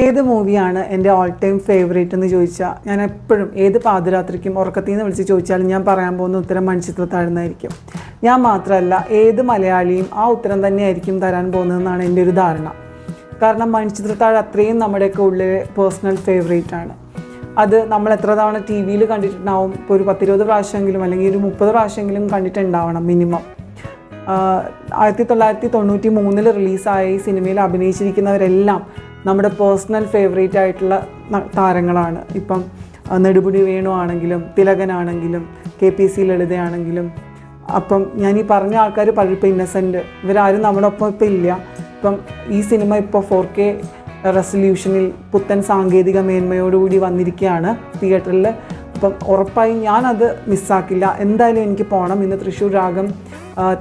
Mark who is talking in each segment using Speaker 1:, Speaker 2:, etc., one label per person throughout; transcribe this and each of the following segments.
Speaker 1: ഏത് മൂവിയാണ് എന്റെ ഓൾ ടൈം ഫേവറേറ്റ് എന്ന് ചോദിച്ചാൽ ഞാൻ എപ്പോഴും ഏത് പാതിരാത്രിക്കും ഉറക്കത്തിൽ നിന്ന് വിളിച്ച് ചോദിച്ചാലും ഞാൻ പറയാൻ പോകുന്ന ഉത്തരം മണിച്ചിത്രത്താഴ്ന്നായിരിക്കും ഞാൻ മാത്രമല്ല ഏത് മലയാളിയും ആ ഉത്തരം തന്നെയായിരിക്കും തരാൻ പോകുന്നതെന്നാണ് എന്റെ ഒരു ധാരണ. കാരണം മനുഷ്യത്വത്താഴ് അത്രയും നമ്മുടെയൊക്കെ ഉള്ളിൽ പേഴ്സണൽ ഫേവറേറ്റ് ആണ്. അത് നമ്മൾ എത്ര തവണ ടി വിയിൽ കണ്ടിട്ടുണ്ടാവും? ഇപ്പോൾ ഒരു പത്തിരുപത് പ്രാവശ്യമെങ്കിലും അല്ലെങ്കിൽ ഒരു മുപ്പത് പ്രാവശ്യമെങ്കിലും കണ്ടിട്ടുണ്ടാവണം മിനിമം ആയിരത്തി തൊള്ളായിരത്തി തൊണ്ണൂറ്റി മൂന്നിൽ റിലീസായ ഈ സിനിമയിൽ അഭിനയിച്ചിരിക്കുന്നവരെല്ലാം നമ്മുടെ പേഴ്സണൽ ഫേവറേറ്റ് ആയിട്ടുള്ള താരങ്ങളാണ്. ഇപ്പം നെടുപുടി വേണു ആണെങ്കിലും തിലകനാണെങ്കിലും കെ പി സി ലളിതയാണെങ്കിലും അപ്പം ഞാൻ ഈ പറഞ്ഞ ആൾക്കാർ പലരും ഇപ്പോൾ ഇന്നസെന്റ് ഇവരാരും നമ്മുടെ ഒപ്പം ഇപ്പം ഇല്ല. ഇപ്പം ഈ സിനിമ ഇപ്പോൾ ഫോർ കെ റെസൊല്യൂഷനിൽ പുത്തൻ സാങ്കേതിക മേന്മയോടുകൂടി വന്നിരിക്കുകയാണ് തിയേറ്ററിൽ അപ്പം ഉറപ്പായും ഞാനത് മിസ്സാക്കില്ല എന്തായാലും എനിക്ക് പോകണം ഇന്ന് തൃശ്ശൂർ രാഗം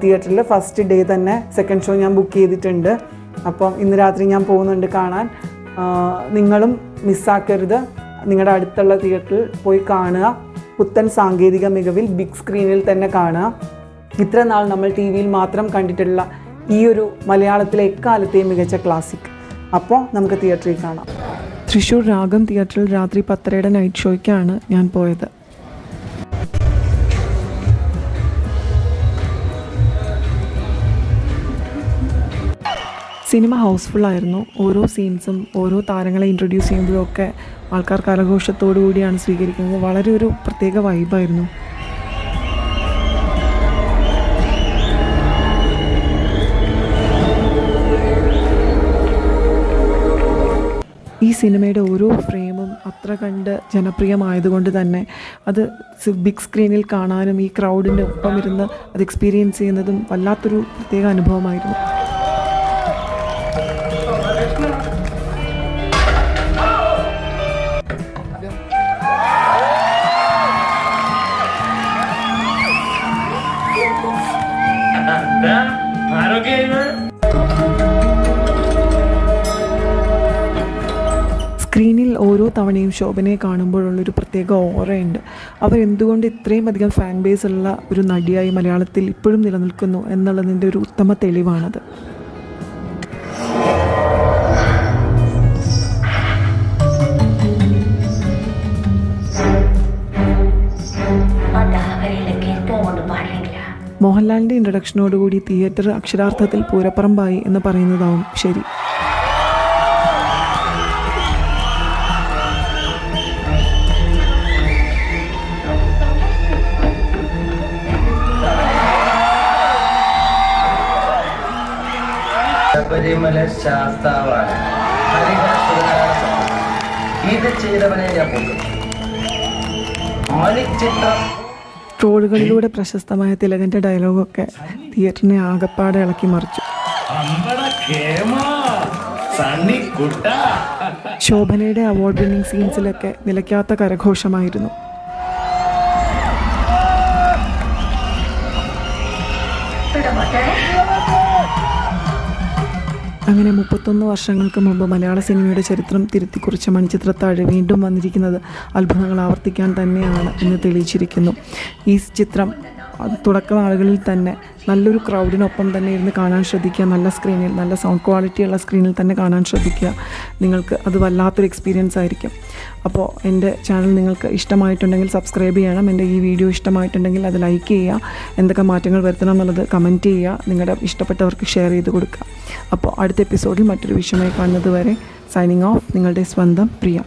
Speaker 1: തിയേറ്ററിൽ ഫസ്റ്റ് ഡേ തന്നെ സെക്കൻഡ് ഷോ ഞാൻ ബുക്ക് ചെയ്തിട്ടുണ്ട്. അപ്പം ഇന്ന് രാത്രി ഞാൻ പോകുന്നുണ്ട് കാണാൻ. നിങ്ങളും മിസ്സാക്കരുത്. നിങ്ങളുടെ അടുത്തുള്ള തിയേറ്ററിൽ പോയി കാണുക. പുത്തൻ സാങ്കേതിക മികവിൽ ബിഗ് സ്ക്രീനിൽ തന്നെ കാണുക. ഇത്ര നാൾ നമ്മൾ ടി വിയിൽ മാത്രം കണ്ടിട്ടുള്ള ഈ ഒരു മലയാളത്തിലെ എക്കാലത്തെയും മികച്ച ക്ലാസിക് അപ്പോൾ നമുക്ക് തിയേറ്ററിൽ കാണാം. തൃശ്ശൂർ രാഗം തിയേറ്ററിൽ രാത്രി പത്തരയുടെ നൈറ്റ് ഷോയ്ക്കാണ് ഞാൻ പോയത്. സിനിമ ഹൗസ്ഫുൾ ആയിരുന്നു ഓരോ സീൻസും ഓരോ താരങ്ങളെ ഇൻട്രൊഡ്യൂസ് ചെയ്യുമ്പോഴും ഒക്കെ ആൾക്കാർ കരഘോഷത്തോടു കൂടിയാണ് സ്വീകരിക്കുന്നത്. വളരെ ഒരു പ്രത്യേക വൈബായിരുന്നു ഈ സിനിമയുടെ ഓരോ ഫ്രെയിമും അത്ര കണ്ട് ജനപ്രിയമായതുകൊണ്ട് തന്നെ അത് ബിഗ് സ്ക്രീനിൽ കാണാനും ഈ ക്രൗഡിന്റെ ഒപ്പം ഇരുന്ന് അത് എക്സ്പീരിയൻസ് ചെയ്യുന്നതും വല്ലാത്തൊരു പ്രത്യേക അനുഭവമായിരുന്നു. സ്ക്രീനിൽ ഓരോ തവണയും ശോഭനയെ കാണുമ്പോഴുള്ളൊരു പ്രത്യേക ഓറയുണ്ട്. അവർ എന്തുകൊണ്ട് ഇത്രയും അധികം ഫാൻ ബേസ് ഉള്ള ഒരു നടിയായി മലയാളത്തിൽ ഇപ്പോഴും നിലനിൽക്കുന്നു എന്നുള്ളതിന്റെ ഒരു ഉത്തമ തെളിവാണത്. മോഹൻലാലിന്റെ ഇൻട്രഡക്ഷനോടുകൂടി തിയേറ്റർ അക്ഷരാർത്ഥത്തിൽ പൂരപ്പറമ്പായി എന്ന് പറയുന്നതാവും ശരി.
Speaker 2: ശബരിമല ശാസ്താവാണ്. ഇത് ചെയ്തവനെ ഞാൻ പോകും മണിച്ചിത്രം
Speaker 1: ട്രോളുകളിലൂടെ പ്രശസ്തമായ തിലകന്റെ ഡയലോഗൊക്കെ തിയേറ്ററിനെ ആകപ്പാടെ ഇളക്കി മറിച്ചു. ശോഭനയുടെ അവാർഡ് വിന്നിംഗ് സീൻസിലൊക്കെ നിലയ്ക്കാത്ത കരഘോഷമായിരുന്നു. അങ്ങനെ മുപ്പത്തൊന്ന് വർഷങ്ങൾക്ക് മുമ്പ് മലയാള സിനിമയുടെ ചരിത്രം തിരുത്തിക്കുറിച്ച മണിച്ചിത്രത്താഴ് വീണ്ടും വന്നിരിക്കുന്നത് അത്ഭുതങ്ങൾ ആവർത്തിക്കാൻ തന്നെയാണ് എന്ന് തെളിയിച്ചിരിക്കുന്നു. ഈ ചിത്രം തുടക്ക നാളുകളിൽ തന്നെ നല്ലൊരു ക്രൗഡിനൊപ്പം തന്നെ ഇരുന്ന് കാണാൻ ശ്രദ്ധിക്കുക. നല്ല സ്ക്രീനിൽ നല്ല സൗണ്ട് ക്വാളിറ്റിയുള്ള സ്ക്രീനിൽ തന്നെ കാണാൻ ശ്രദ്ധിക്കുക. നിങ്ങൾക്ക് അത് വല്ലാത്തൊരു എക്സ്പീരിയൻസ് ആയിരിക്കും. അപ്പോൾ എന്റെ ചാനൽ നിങ്ങൾക്ക് ഇഷ്ടമായിട്ടുണ്ടെങ്കിൽ സബ്സ്ക്രൈബ് ചെയ്യണം. എന്റെ ഈ വീഡിയോ ഇഷ്ടമായിട്ടുണ്ടെങ്കിൽ അത് ലൈക്ക് ചെയ്യുക. എന്തൊക്കെ മാറ്റങ്ങൾ വരുത്തണം എന്നുള്ളത് കമന്റ് ചെയ്യുക. നിങ്ങളുടെ ഇഷ്ടപ്പെട്ടവർക്ക് ഷെയർ ചെയ്ത് കൊടുക്കുക. അപ്പോൾ അടുത്ത എപ്പിസോഡിൽ മറ്റൊരു വിഷയമായി കാണുന്നത് വരെ സൈനിങ് ഓഫ് നിങ്ങളുടെ സ്വന്തം പ്രിയ.